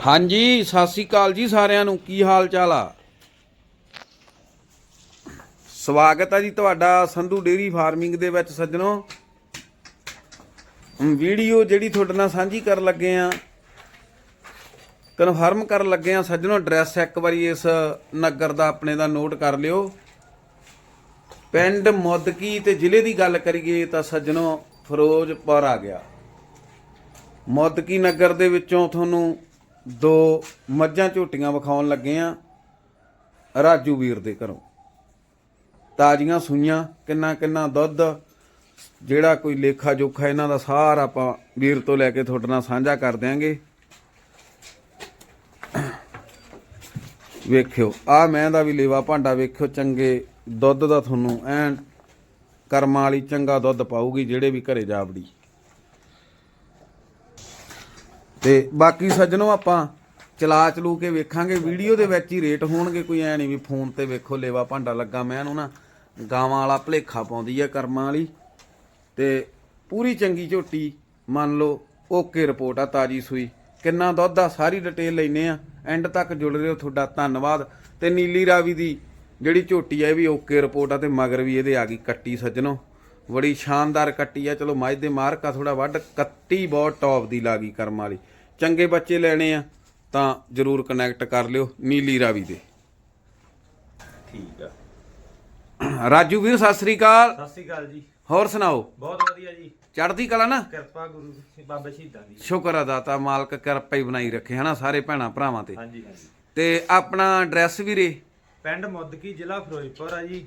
ਹਾਂਜੀ, ਸਤਿ ਸ੍ਰੀ ਅਕਾਲ ਜੀ ਸਾਰਿਆਂ ਨੂੰ। ਕੀ ਹਾਲ ਚਾਲ ਆ? ਸਵਾਗਤ ਹੈ ਜੀ ਤੁਹਾਡਾ ਸੰਧੂ ਡੇਰੀ ਫਾਰਮਿੰਗ ਦੇ ਵਿੱਚ ਸੱਜਣੋ। ਵੀਡੀਓ ਜਿਹੜੀ ਤੁਹਾਡੇ ਨਾਲ ਸਾਂਝੀ ਕਰਨ ਲੱਗੇ ਆ, ਕਨਫਰਮ ਕਰਨ ਲੱਗੇ ਆ ਸੱਜਣੋ, ਐਡਰੈਸ ਇੱਕ ਵਾਰੀ ਇਸ ਨਗਰ ਦਾ ਆਪਣੇ ਦਾ ਨੋਟ ਕਰ ਲਿਓ। ਪਿੰਡ ਮੁੱਦਕੀ ਤੇ ਜ਼ਿਲ੍ਹੇ ਦੀ ਗੱਲ ਕਰੀਏ ਤਾਂ ਸੱਜਣੋ, ਫਿਰੋਜ਼ਪੁਰ ਆ ਗਿਆ। ਮੁੱਦਕੀ ਨਗਰ ਦੇ ਵਿੱਚੋਂ ਤੁਹਾਨੂੰ ਦੋ ਮੱਝਾਂ ਝੋਟੀਆਂ ਵਿਖਾਉਣ ਲੱਗੇ ਆ ਰਾਜੂ ਵੀਰ ਦੇ ਘਰੋਂ। ਤਾਜ਼ੀਆਂ ਸੂਈਆਂ, ਕਿੰਨਾ ਕਿੰਨਾ ਦੁੱਧ, ਜਿਹੜਾ ਕੋਈ ਲੇਖਾ ਜੋਖਾ ਇਹਨਾਂ ਦਾ ਸਾਰਾ ਆਪਾਂ ਵੀਰ ਤੋਂ ਲੈ ਕੇ ਤੁਹਾਡੇ ਨਾਲ ਸਾਂਝਾ ਕਰ ਦਿਆਂਗੇ। ਵੇਖਿਓ ਆ ਮੈਂ ਦਾ ਵੀ ਲੇਵਾ ਭਾਂਡਾ ਵੇਖਿਓ, ਚੰਗੇ ਦੁੱਧ ਦਾ ਤੁਹਾਨੂੰ ਐਨ ਕਰਮਾਂ ਵਾਲੀ ਚੰਗਾ ਦੁੱਧ ਪਾਊਗੀ, ਜਿਹੜੇ ਵੀ ਘਰੇ ਜਾਵੜੀ ਤੇ ਬਾਕੀ ਸੱਜਣੋ ਆਪਾਂ ਚਲਾ ਚਲੂ ਕੇ ਵੇਖਾਂਗੇ। ਵੀਡੀਓ ਦੇ ਵਿੱਚ ਹੀ ਰੇਟ ਹੋਣਗੇ। ਕੋਈ ਐ ਨਹੀਂ ਵੀ ਫੋਨ ਤੇ ਵੇਖੋ, ਲੇਵਾ ਭਾਂਡਾ ਲੱਗਾ। ਮੈਂ ਇਹਨੂੰ ਨਾ ਗਾਵਾਂ ਵਾਲਾ ਭਲੇਖਾ ਪਾਉਂਦੀ ਆ ਕਰਮਾਂ ਵਾਲੀ। ਤੇ ਪੂਰੀ ਚੰਗੀ ਝੋਟੀ, ਮੰਨ ਲਓ, ਓਕੇ ਰਿਪੋਰਟ ਆ, ਤਾਜੀ ਸੂਈ। ਕਿੰਨਾ ਦੁੱਧ ਆ, ਸਾਰੀ ਡਿਟੇਲ ਲੈਨੇ ਆ। ਐਂਡ ਤੱਕ ਜੁੜ ਰਹੇ ਹੋ ਤੁਹਾਡਾ ਧੰਨਵਾਦ। ਤੇ ਨੀਲੀ ਰਾਵੀ ਦੀ ਜਿਹੜੀ ਝੋਟੀ ਆ, ਇਹ ਵੀ ਓਕੇ ਰਿਪੋਰਟ ਆ ਤੇ ਮਗਰ ਵੀ ਇਹਦੇ ਆ ਗਈ ਕੱਟੀ ਸੱਜਣੋ। ਬੜੀ ਸ਼ਾਨਦਾਰ ਕੱਟੀ ਆ। ਚਲੋ ਮੱਝ ਦੇ ਮਾਰਕਾ ਥੋੜਾ ਵੱਡ ਕੱਟੀ ਬਹੁਤ ਟੌਪ ਦੀ ਲਾਗੀ ਕਰਮ ਵਾਲੀ। ਚੰਗੇ ਬੱਚੇ ਲੈਣੇ ਆ ਤਾਂ ਜਰੂਰ ਕਨੈਕਟ ਕਰ ਲਿਓ ਨੀਲੀ ਰਾਵੀ ਦੇ। ਠੀਕ ਆ। ਰਾਜੂ ਵੀਰ ਸਤਿ ਸ੍ਰੀ ਅਕਾਲ। ਸਤਿ ਸ਼੍ਰੀ ਅਕਾਲ ਜੀ। ਹੋਰ ਸੁਣਾਓ? ਬਹੁਤ ਵਧੀਆ ਜੀ। ਚੜ੍ਹਦੀ ਕਲਾ ਨਾ? ਕਿਰਪਾ ਗੁਰੂ ਬਾਬਾ ਸ਼ਹੀਦਾਂ ਦੀ। ਸ਼ੁਕਰ ਆ ਦਾਤਾ ਮਾਲਕ ਕਿਰਪਾ ਹੀ ਬਣਾਈ ਰੱਖੇ ਹਨਾ ਸਾਰੇ ਭੈਣਾ ਭਰਾਵਾਂ ਤੇ। ਹਾਂਜੀ ਹਾਂਜੀ। ਤੇ ਆਪਣਾ ਐਡਰੈਸ ਵੀਰੇ? ਪਿੰਡ ਮੁੱਦਕੀ ਜ਼ਿਲ੍ਹਾ ਫਿਰੋਜ਼ਪੁਰ ਆ ਜੀ।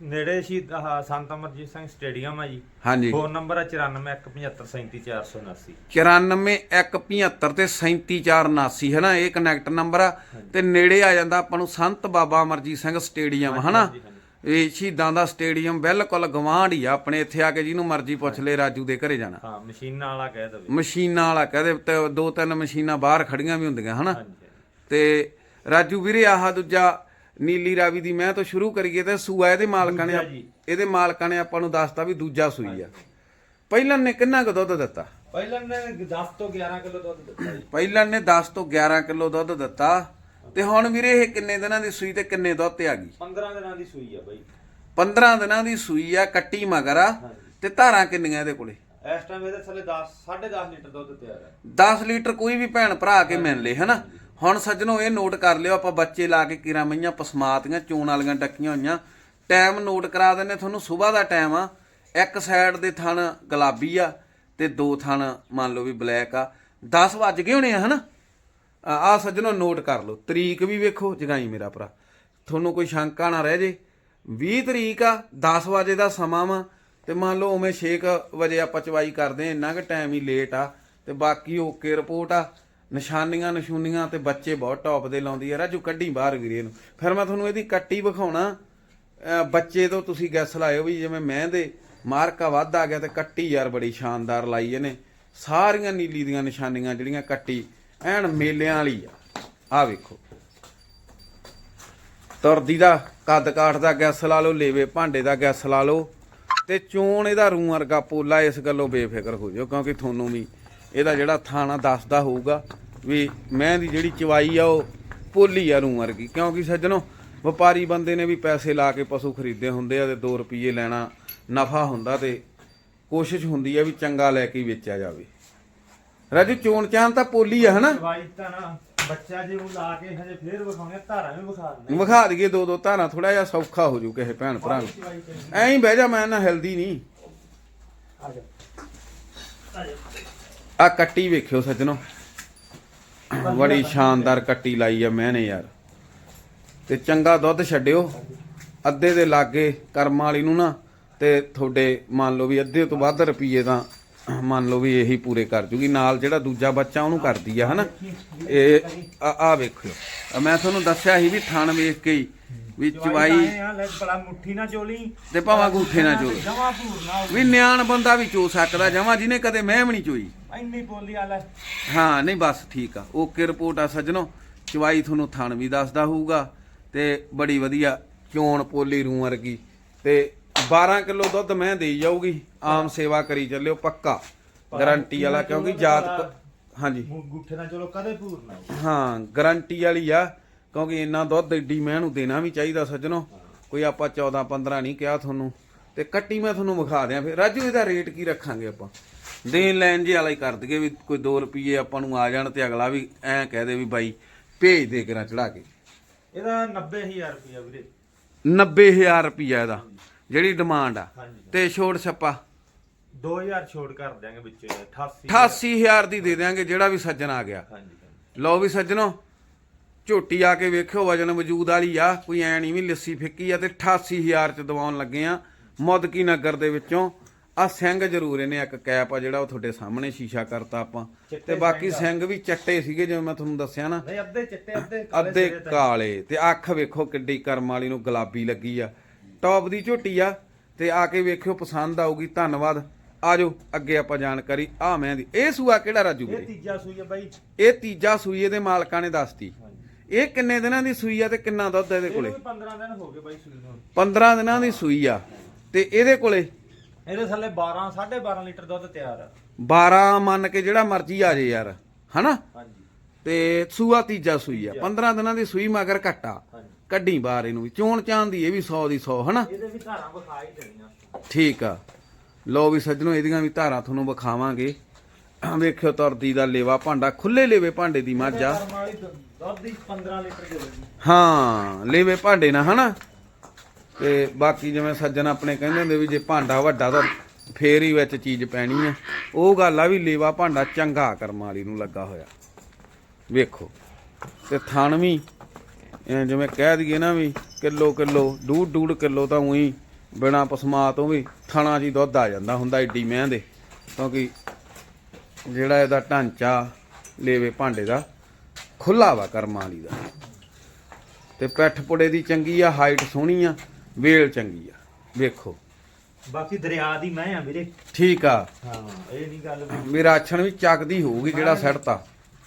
ਨੇੜੇ ਆਹ ਸੰਤ ਅਮਰਜੀਤ ਸਿੰਘ ਸਟੇਡੀਅਮ ਆ ਜੀ। ਹਾਂਜੀ। ਫੋਨ ਨੰਬਰ ਆ 9417537479 94175 ਤੇ 37479 ਹੈ ਨਾ? ਇਹ ਕਨੈਕਟ ਨੰਬਰ ਆ। ਤੇ ਨੇੜੇ ਆ ਜਾਂਦਾ ਆਪਾਂ ਨੂੰ ਸੰਤ ਬਾਬਾ ਅਮਰਜੀਤ ਸਿੰਘ ਸਟੇਡੀਅਮ ਹਾਂਜੀ, ਹਾਂਜੀ। ਇਹ ਸ਼ਹੀਦਾਂ ਦਾ ਸਟੇਡੀਅਮ ਬਿਲਕੁਲ ਗਵਾਂਢ ਹੀ ਆ। ਆਪਣੇ ਇੱਥੇ ਆ ਕੇ ਜਿਹਨੂੰ ਮਰਜ਼ੀ ਪੁੱਛ ਲੈ ਰਾਜੂ ਦੇ ਘਰੇ ਜਾਣਾ। ਹਾਂ ਮਸ਼ੀਨਾਂ ਵਾਲਾ ਕਹਿ ਦਵੇ। ਮਸ਼ੀਨਾਂ ਵਾਲਾ ਕਹਦੇ ਤੇ ਦੋ ਤਿੰਨ ਮਸ਼ੀਨਾਂ ਬਾਹਰ ਖੜੀਆਂ ਵੀ ਹੁੰਦੀਆਂ ਹਨਾ? ਤੇ ਰਾਜੂ ਵੀਰੇ ਆਹ ਦੂਜਾ ਨੀਲੀ ਰਾਵੀ ਦੀ ਮੈਂ ਤੋਂ ਸ਼ੁਰੂ ਕਰੀਏ ਤੇ ਸੂਆ ਇਹਦੇ ਮਾਲਕਾਂ ਨੇ ਦੂਜਾ ਜੀ। ਇਹਦੇ ਮਾਲਕਾਂ ਨੇ ਆਪਾਂ ਨੂੰ ਦੱਸਤਾ ਵੀ ਦੂਜਾ ਸੂਈ ਆ। ਪਹਿਲਾਂ ਨੇ ਕਿੰਨਾ ਕੁ ਦੁੱਧ ਦਿੱਤਾ? ਪਹਿਲਾਂ ਨੇ 10 ਤੋਂ 11 ਕਿਲੋ ਦੁੱਧ ਦਿੱਤਾ ਜੀ। ਪਹਿਲਾਂ ਨੇ 10 ਤੋਂ 11 ਕਿਲੋ ਦੁੱਧ ਦਿੱਤਾ ਤੇ ਹੁਣ ਵੀਰੇ ਇਹ ਕਿੰਨੇ ਦਿਨਾਂ ਦੀ ਸੂਈ ਤੇ ਕਿੰਨੇ ਦੁੱਧ ਤੇ ਆ ਗਈ? 15 ਦਿਨਾਂ ਦੀ ਸੂਈ ਆ ਬਾਈ। 15 ਦਿਨਾਂ ਦੀ ਸੂਈ ਆ ਕੱਟੀ ਮਗਰ ਆ। ਤੇ ਧਾਰਾਂ ਕਿੰਨੀਆਂ ਇਹਦੇ ਕੋਲੇ? ਇਸ ਟਾਈਮ ਇਹਦੇ ਥੱਲੇ 10 10.5 ਲੀਟਰ ਦੁੱਧ ਤਿਆਰ ਹੈ 10 ਲੀਟਰ ਕੋਈ ਵੀ ਭੈਣ ਭਰਾ ਕੇ ਮਿਲ ਲੇ ਹਨਾ? ਹੁਣ ਸੱਜਣੋ ਇਹ ਨੋਟ ਕਰ ਲਿਓ, ਆਪਾਂ ਬੱਚੇ ਲਾ ਕੇ ਕਿਰਾਂ ਮਈਆਂ ਪਸਮਾਤੀਆਂ, ਚੋਣ ਵਾਲੀਆਂ ਡੱਕੀਆਂ ਹੋਈਆਂ। ਟਾਈਮ ਨੋਟ ਕਰਾ ਦਿੰਨੇ ਤੁਹਾਨੂੰ ਸਵੇਰ ਦਾ ਟਾਈਮ ਆ। ਇੱਕ ਸਾਈਡ ਦੇ ਥਣ ਗੁਲਾਬੀ ਆ ਤੇ ਦੋ ਥਣ ਮੰਨ ਲਓ ਵੀ ਬਲੈਕ ਆ। 10 ਵੱਜ ਗਏ ਹੋਣੇ ਆ, ਹਨਾ? ਆ ਆਹ ਸੱਜਣੋ ਨੋਟ ਕਰ ਲਓ। ਤਰੀਕ ਵੀ ਵੇਖੋ, ਜਗਾਈ ਮੇਰਾ ਭਰਾ। ਤੁਹਾਨੂੰ ਕੋਈ ਸ਼ੰਕਾ ਨਾ ਰਹਿ ਜੇ। 20 ਤਰੀਕ ਆ 10 ਵਜੇ ਦਾ ਸਮਾਂ ਵਾ ਤੇ ਮੰਨ ਲਓ ਉਵੇਂ 6 ਵਜੇ ਆਪਾਂ ਚਵਾਈ ਕਰਦੇ ਆ, ਇੰਨਾ ਕੁ ਟਾਈਮ ਹੀ ਲੇਟ ਆ। ਤੇ ਬਾਕੀ ਓਕੇ ਰਿਪੋਰਟ ਆ। ਨਿਸ਼ਾਨੀਆਂ, ਨਿਸ਼ੂਨੀਆਂ ਤੇ ਬੱਚੇ ਬਹੁਤ ਟੌਪ ਦੇ ਲਾਉਂਦੀ ਆ। ਰਾਜੂ, ਕੱਢੀ ਬਾਹਰ ਵੀਰੇ ਨੂੰ। ਫਿਰ ਮੈਂ ਤੁਹਾਨੂੰ ਇਹਦੀ ਕੱਟੀ ਵਿਖਾਉਣਾ। ਬੱਚੇ ਤੋਂ ਤੁਸੀਂ ਗੈਸ ਲਾਇਓ ਵੀ ਜਿਵੇਂ ਮੈਂ ਦੇ ਮਾਰਕਾ ਵੱਧ ਆ ਗਿਆ ਤੇ ਕੱਟੀ ਯਾਰ ਬੜੀ ਸ਼ਾਨਦਾਰ ਲਾਈ ਇਹਨੇ। ਸਾਰੀਆਂ ਨੀਲੀ ਦੀਆਂ ਨਿਸ਼ਾਨੀਆਂ ਜਿਹੜੀਆਂ ਕੱਟੀ, ਐਨ ਮੇਲਿਆਂ ਵਾਲੀ ਆ। ਆ ਵੇਖੋ। ਤੁਰਦੀ ਦਾ ਕੱਦ ਕਾਠ ਦਾ ਗੈਸ ਲਾ ਲਓ, ਲੇਵੇ ਭਾਂਡੇ ਦਾ ਗੈਸ ਲਾ ਲਓ। ਤੇ ਚੋਣ ਇਹਦਾ ਰੂ ਵਰਗਾ ਪੋਲਾ ਇਸ ਗੱਲੋਂ ਬੇਫਿਕਰ ਹੋ ਜਾਓ, ਕਿਉਂਕਿ ਤੁਹਾਨੂੰ ਵੀ ਇਹਦਾ ਜਿਹੜਾ ਥਾਣਾ ਦੱਸਦਾ ਹੋਊਗਾ ਵੀ ਮੈਂ ਦੀ ਜਿਹੜੀ ਚਵਾਈ ਆ ਉਹ ਪੋਲੀ ਆ ਰੂ ਵਰਗੀ। ਕਿਉਂਕਿ ਸੱਜਣੋ ਵਪਾਰੀ ਬੰਦੇ ਨੇ ਵੀ ਪੈਸੇ ਲਾ ਕੇ ਪਸ਼ੂ ਖਰੀਦੇ ਹੁੰਦੇ ਆ ਤੇ 2 ਰੁਪਏ ਲੈਣਾ ਨਫਾ ਹੁੰਦਾ ਤੇ ਕੋਸ਼ਿਸ਼ ਹੁੰਦੀ ਆ ਵੀ ਚੰਗਾ ਲੈ ਕੇ ਵੇਚਿਆ ਜਾਵੇ। ਰਾਜੂ ਚੋਣ ਚਾਨ ਤਾਂ ਪੋਲੀ ਆ ਹਨਾ? ਦਵਾਈ ਤਾਂ ਨਾ ਬੱਚਾ ਜੇ ਉਹ ਲਾ ਕੇ ਹਜੇ ਫੇਰ ਵਿਖਾਉਣੇ ਧਾਰਾਂ ਵੀ ਵਿਖਾ ਦਿੰਦੇ ਵਿਖਾ ਦਈਏ ਦੋ ਦੋ ਧਾਰਾਂ ਥੋੜਾ ਜਿਹਾ ਸੌਖਾ ਹੋ ਜੂ ਕਿਸੇ ਭੈਣ ਭਰਾ ਨੂੰ। ਐਂ ਹੀ ਬਹਿ ਜਾ ਮੈਂ ਨਾ ਹੈਲਦੀ ਨਹੀਂ। ਆ ਜਾ। ਆ ਜਾ। ਆ ਕੱਟੀ ਵੇਖਿਓ ਸੱਜਣੋ। ਬੜੀ ਸ਼ਾਨਦਾਰ ਕੱਟੀ ਲਾਈ ਆ ਮੈਂ ਨੇ ਯਾਰ। ਤੇ ਚੰਗਾ ਦੁੱਧ ਛੱਡਿਓ। ਅੱਧੇ ਦੇ ਲਾਗੇ ਕਰਮ ਵਾਲੀ ਨੂੰ ਨਾ ਤੇ ਤੁਹਾਡੇ ਮੰਨ ਲਓ ਵੀ ਅੱਧੇ ਤੋਂ ਵੱਧ ਰੁਪਏ ਤਾਂ ਮੰਨ ਲਓ ਵੀ ਇਹੀ ਪੂਰੇ ਕਰ ਜੂਗੀ। ਨਾਲ ਜਿਹੜਾ ਦੂਜਾ ਬੱਚਾ ਉਹਨੂੰ ਕਰਦੀ ਆ, ਹਨਾ? ਇਹ ਆ ਵੇਖਿਓ। ਮੈਂ ਤੁਹਾਨੂੰ ਦੱਸਿਆ ਸੀ ਵੀ ਥਣ ਵੇਖ ਕੇ ਹੀ ਵੀ ਚਵਾਈ ਆ ਲੈ ਬੜਾ ਮੁੱਠੀ ਨਾ ਚੋਲੀ। ਤੇ ਭਾਵਾਂ ਗੂਠੇ ਨਾ ਚੋ ਜਮਾ ਭੂਰਨਾ ਵੀ ਨਿਆਣ ਬੰਦਾ ਵੀ ਚੋ ਸਕਦਾ ਜਮਾਂ ਜਿਹਨੇ ਕਦੇ ਮੈਂ ਵੀ ਨਹੀਂ ਚੋਈ। ਇੰਨੀ ਬੋਲੀ ਆ ਲੈ। ਹਾਂ ਨਹੀਂ ਬਸ ਠੀਕ ਆ। ਓਕੇ ਰਿਪੋਰਟ ਆ ਸੱਜਣੋ। ਚਵਾਈ ਤੁਹਾਨੂੰ ਥਣ ਵੀ ਦੱਸਦਾ ਹੋਊਗਾ ਤੇ ਬੜੀ ਵਧੀਆ ਚੋਣ ਪੋਲੀ ਰੂ ਵਰਗੀ। ਤੇ 12 ਕਿਲੋ ਦੁੱਧ ਮੈਂ ਦੇਈ ਜਾਊਗੀ। ਆਮ ਸੇਵਾ ਕਰੀ ਚੱਲਿਓ ਪੱਕਾ। ਗਾਰੰਟੀ ਵਾਲਾ ਕਿਉਂਕਿ ਜਾਤ ਹਾਂਜੀ। ਮੂੰਹ ਗੁੱਠੇ ਨਾਲ ਚਲੋ ਕਦੇ ਭੂਰ ਨਾ ਹੋਵੇ। ਹਾਂ ਗਾਰੰਟੀ ਵਾਲੀ ਆ। ਕਿਉਂਕਿ ਇੰਨਾ ਦੁੱਧ ਏਡੀ ਮੈਂ ਨੂੰ ਦੇਣਾ ਵੀ ਚਾਹੀਦਾ ਸੱਜਣੋ। ਕੋਈ ਆਪਾਂ 14 15 ਨਹੀਂ ਕਿਹਾ ਤੁਹਾਨੂੰ। ਤੇ ਕੱਟੀ ਮੈਂ ਤੁਹਾਨੂੰ ਵਿਖਾ ਦਿਆਂ ਫਿਰ। ਰਾਜੂ ਇਹਦਾ ਰੇਟ ਕੀ ਰੱਖਾਂਗੇ ਆਪਾਂ? ਦੇਣ ਲੈਣ ਜੇ ਵਾਲਾ ਹੀ ਕਰ ਦਈਏ ਵੀ ਕੋਈ 2 ਰੁਪਏ ਆਪਾਂ ਨੂੰ ਆ ਜਾਣ ਤੇ ਅਗਲਾ ਵੀ ਐਂ ਕਹਿ ਦੇ ਵੀ ਬਾਈ ਭੇਜ ਦੇ ਕਰਾਂ ਚੜਾ ਕੇ। ਇਹਦਾ 90000 ਰੁਪਇਆ ਵੀਰੇ। 90000 ਰੁਪਿਆ ਇਹਦਾ ਜਿਹੜੀ ਡਿਮਾਂਡ ਆ। ਤੇ ਛੋੜ ਛੱਪਾ? 2000 ਛੋੜ ਕਰ ਦਿਆਂਗੇ ਵਿੱਚ 88 88000 ਦੀ ਦੇ ਦਿਆਂਗੇ ਜਿਹੜਾ ਵੀ ਸੱਜਣ ਆ ਗਿਆ। ਲਓ ਵੀ ਸੱਜਣੋ ਝੋਟੀ ਆ ਕੇ ਵੇਖਿਓ ਵਜਨ ਵਜੂਦ ਵਾਲੀ ਆ। ਕੋਈ ਐ ਨਹੀਂ ਵੀ ਲੱਸੀ ਫਿੱਕੀ ਆ ਤੇ 88000 ਚ ਦਵਾਉਣ ਲੱਗੇ ਆ ਮੁਦਕੀ ਨਗਰ ਦੇ ਵਿੱਚੋਂ। ਆ ਸਿੰਘ ਜ਼ਰੂਰ ਇਹਨੇ ਇੱਕ ਕੈਪ ਆ ਜਿਹੜਾ ਉਹ ਤੁਹਾਡੇ ਸਾਹਮਣੇ ਸ਼ੀਸ਼ਾ ਕਰਤਾ ਆਪਾਂ। ਤੇ ਬਾਕੀ ਸਿੰਘ ਵੀ ਚੱਟੇ ਸੀਗੇ ਜਿਵੇਂ ਮੈਂ ਤੁਹਾਨੂੰ ਦੱਸਿਆ ਨਾ। ਨਹੀਂ ਅੱਧੇ ਚਿੱਟੇ ਅੱਧੇ ਕਾਲੇ ਅੱਧੇ। ਕਾਲੇ। ਤੇ ਅੱਖ ਵੇਖੋ ਕਿੱਡੀ ਕਰਮ ਵਾਲੀ ਨੂੰ ਗੁਲਾਬੀ ਲੱਗੀ ਆ। ਟੌਪ ਦੀ ਝੋਟੀ ਆ ਤੇ ਆ ਕੇ ਵੇਖਿਓ ਪਸੰਦ ਆਊਗੀ ਧੰਨਵਾਦ। ਆਜੋ ਅੱਗੇ ਆਪਾਂ ਜਾਣਕਾਰੀ ਆ ਮੈਂ ਦੀ। ਇਹ ਸੂਆ ਕਿਹੜਾ ਰਾਜੂ ਇਹ ਤੀਜਾ ਸੂਈ ਬਾਈ। ਇਹ ਤੀਜਾ ਸੂਈ ਇਹਦੇ ਮਾਲਕਾਂ ਨੇ ਦੱਸਤੀ। ਇਹ ਕਿੰਨੇ ਦਿਨਾਂ ਦੀ ਸੂਈ ਆ ਤੇ ਕਿੰਨਾ ਦੁੱਧ ਇਹਦੇ ਕੋਲੇ? ਇਹਨੂੰ ਵੀ 15 ਦਿਨ ਹੋ ਗਏ ਬਾਈ ਸੂਈ ਨੂੰ। 15 ਦਿਨਾਂ ਦੀ ਸੂਈ ਆ। ਤੇ ਇਹਦੇ ਕੋਲੇ? ਇਹਦੇ ਥੱਲੇ 12 12.5 ਲੀਟਰ ਦੁੱਧ ਤਿਆਰ ਆ। 12 ਮੰਨ ਕੇ ਜਿਹੜਾ ਮਰਜ਼ੀ ਆ ਜੇ ਯਾਰ ਹਨਾ? ਹਾਂਜੀ। ਤੇ ਸੂਆ ਤੀਜਾ ਸੂਈ ਆ। 15 ਦਿਨਾਂ ਦੀ ਸੂਈ ਮਗਰ ਘਟਾ। ਕੱਢੀ ਬਾਹਰ ਇਹਨੂੰ ਵੀ। ਚੋਣ ਚਾ ん ਦੀ ਇਹ ਵੀ 100 ਦੀ 100 ਹਨਾ? ਇਹਦੇ ਵੀ ਧਾਰਾਂ ਵਿਖਾ ਹੀ ਦੇਣੀਆਂ। ਠੀਕ ਆ। ਲਓ ਵੀ ਸੱਜਣੋ ਇਹਦੀਆਂ ਵੀ ਧਾਰਾਂ ਤੁਹਾਨੂੰ ਵਿਖਾਵਾਂਗੇ। ਵੇਖਿਓ ਤੁਰਦੀ ਦਾ ਲੇਵਾ ਭਾਂਡਾ ਖੁੱਲੇ ਲੇਵੇ ਭਾਂਡੇ ਦੀ ਮੱਝ ਆ। ਕਰਮ ਵਾਲੀ ਦੁ- ਦੁੱਧ ਦੀ 15 ਲੀਟਰ ਦੇਵੇਗੀ ਹਾਂ ਲੇਵੇ ਭਾਂਡੇ ਨਾ ਹਨਾ? ਤੇ ਬਾਕੀ ਜਿਵੇਂ ਸੱਜਣ ਆਪਣੇ ਕਹਿੰਦੇ ਹੁੰਦੇ ਵੀ ਜੇ ਭਾਂਡਾ ਵੱਡਾ ਤਾਂ ਫੇਰ ਹੀ ਵਿੱਚ ਚੀਜ਼ ਪੈਣੀ ਆ। ਉਹ ਗੱਲ ਆ ਵੀ ਲੇਵਾ ਭਾਂਡਾ ਚੰਗਾ ਕਰਮ ਵਾਲੀ ਨੂੰ ਲੱਗਾ ਹੋਇਆ। ਵੇਖੋ ਤੇ ਥਣ ਵੀ ਜਿਵੇਂ ਕਹਿ ਦਈਏ ਨਾ ਵੀ ਕਿਲੋ ਕਿਲੋ ਡੂਢ ਡੂਢ ਕਿਲੋ ਤਾਂ ਉਹੀ ਬਿਨਾ ਪਸਮਾ ਤੋਂ ਵੀ ਥਣਾ ਜੀ ਦੁੱਧ ਆ ਜਾਂਦਾ ਹੁੰਦਾ ਏਡੀ ਮਹਿ ਦੇ ਕਿਉਂਕਿ ਜਿਹੜਾ ਇਹਦਾ ਢਾਂਚਾ ਲੇਵੇ ਭਾਂਡੇ ਦਾ ਖੁੱਲਾ ਵਾ ਕਰਮਾਂ ਵਾਲੀ ਦਾ। ਤੇ ਪੈਠ ਪੁੜੇ ਦੀ ਚੰਗੀ ਆ ਹਾਈਟ ਸੋਹਣੀ ਆ ਵੇਲ ਚੰਗੀ ਆ। ਵੇਖੋ। ਬਾਕੀ ਦਰਿਆ ਦੀ ਮੈਂ ਆ ਵੀਰੇ। ਠੀਕ ਆ। ਹਾਂ ਇਹ ਨਹੀਂ ਗੱਲ ਮੇਰਾ ਆਛਣ ਵੀ ਚੱਕਦੀ ਹੋਊਗੀ ਜਿਹੜਾ ਸੜਤਾ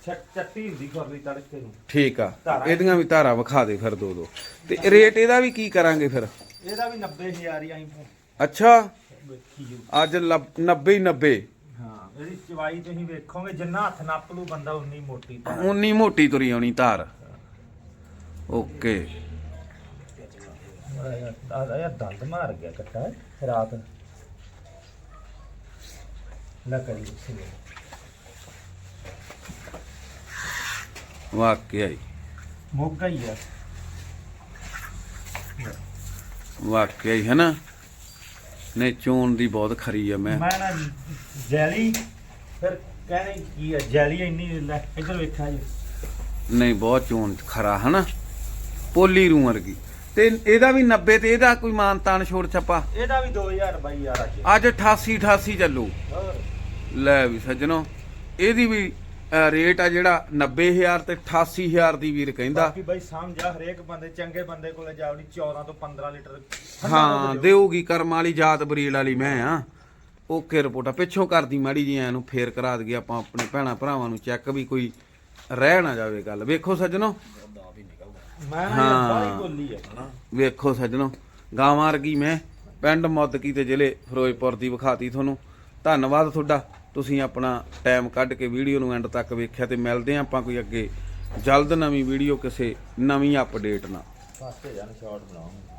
ਛੱਟ ਚੱਟੀ ਹੁੰਦੀ ਖੁਰਲੀ ਤੜਕੇ ਨੂੰ। ਠੀਕ ਆ। ਇਹਦੀਆਂ ਵੀ ਧਾਰਾ ਵਿਖਾ ਦੇ ਫਿਰ ਦੋ ਦੋ। ਤੇ ਰੇਟ ਇਹਦਾ ਵੀ ਕੀ ਕਰਾਂਗੇ ਫਿਰ? ਇਹਦਾ ਵੀ 90000 ਹੀ ਆਈ ਅੱਛਾ। ਅੱਜ 90 90 ਇਹਦੀ ਚਵਾਈ ਤੁਸੀਂ ਵੇਖੋਗੇ ਜਿੰਨਾ ਹੱਥ ਨੱਪ ਲੂ ਬੰਦਾ ਉਨੀ ਮੋਟੀ ਧਾਰ। ਉਨੀ ਮੋਟੀ ਤੁਰੀ ਆਉਣੀ ਧਾਰ ਓਕੇ। ਆ ਯਾਰ ਦੰਦ ਮਾਰ ਗਿਆ ਕੱਟਾ। ਰਾਤ ਨਾ। ਕਰੀ ਸੀ ਵਾਕਿਆ ਹੀ। ਮੋਗਾ ਹੀ ਆ। ਵਾਕਿਆ ਹੀ ਹੈ ਨਾ ਨੇ ਚੋਣ ਦੀ ਬਹੁਤ ਖਰੀ ਆ ਮੈਂ। ਮੈਂ ਨਾ ਜੈਲੀ? ਫਿਰ ਕਹਿੰਦੇ ਕੀ ਆ ਜੈਲੀ ਇੰਨੀ ਲੈ ਇੱਧਰ ਵੇਖਿਆ ਜੀ। ਨਹੀਂ ਬਹੁਤ ਚੋਣ ਖਰਾ ਹਨਾ? ਪੋਲੀ ਰੂ ਵਰਗੀ। ਤੇ ਇਹਦਾ ਵੀ 90 ਤੇ ਇਹਦਾ ਕੋਈ ਮਾਨ ਤਾਨ ਛੋੜ ਛੱਪਾ? ਇਹਦਾ ਵੀ 2000 ਬਾਈ ਯਾਰ ਅੱਜ ਅੱਜ 88 88 ਚੱਲੂ। ਲੈ ਵੀ ਸੱਜਣੋ ਇਹਦੀ ਵੀ ਰੇਟ ਆ ਜਿਹੜਾ 90000 ਤੇ 88000 ਦੀ ਵੀਰ ਕਹਿੰਦਾ। ਬਾਕੀ ਬਾਈ ਸਮਝਾ ਹਰੇਕ ਬੰਦੇ ਚੰਗੇ ਬੰਦੇ ਕੋਲੇ ਜਾਵੜੀ 14 ਤੋਂ 15 ਲੀਟਰ। ਹਾਂ। ਦੇਊਗੀ ਕਰਮ ਵਾਲੀ ਜਾਤ ਬਰੀਡ ਵਾਲੀ ਮੈਂ ਆ ਓਕੇ ਰਿਪੋਰਟ। ਆ ਪਿੱਛੋਂ ਕਰਦੀ ਮਾੜੀ ਜੀ ਐ ਨੂੰ ਫੇਰ ਕਰਾ ਦਈਏ ਆਪਾਂ ਆਪਣੇ ਭੈਣਾ ਭਰਾਵਾਂ ਨੂੰ ਚੈੱਕ ਵੀ ਕੋਈ ਰਹਿ ਨਾ ਜਾਵੇ ਗੱਲ। ਵੇਖੋ ਸੱਜਣੋ। ਮੈਂ ਹਾਂ। ਆ। ਵੇਖੋ ਸੱਜਣੋ। ਗਾਵਾਂ ਵਰਗੀ ਮੈਂ ਪਿੰਡ ਮੁੱਦਕੀ ਤੇ ਜ਼ਿਲ੍ਹੇ ਫਿਰੋਜ਼ਪੁਰ ਦੀ ਵਿਖਾਤੀ ਤੁਹਾਨੂੰ। ਧੰਨਵਾਦ ਤੁਹਾਡਾ। ਤੁਸੀਂ ਆਪਣਾ ਟਾਈਮ ਕੱਢ ਕੇ ਵੀਡੀਓ ਨੂੰ ਐਂਡ ਤੱਕ ਵੇਖਿਆ ਤੇ ਮਿਲਦੇ ਹਾਂ ਆਪਾਂ ਕੋਈ ਅੱਗੇ ਜਲਦ ਨਵੀਂ ਵੀਡੀਓ ਕਿਸੇ ਨਵੀਂ ਅਪਡੇਟ ਨਾਲ। ਪਾਸੇ ਜਾਣ ਸ਼ਾਰਟ ਬਣਾਉਂਗਾ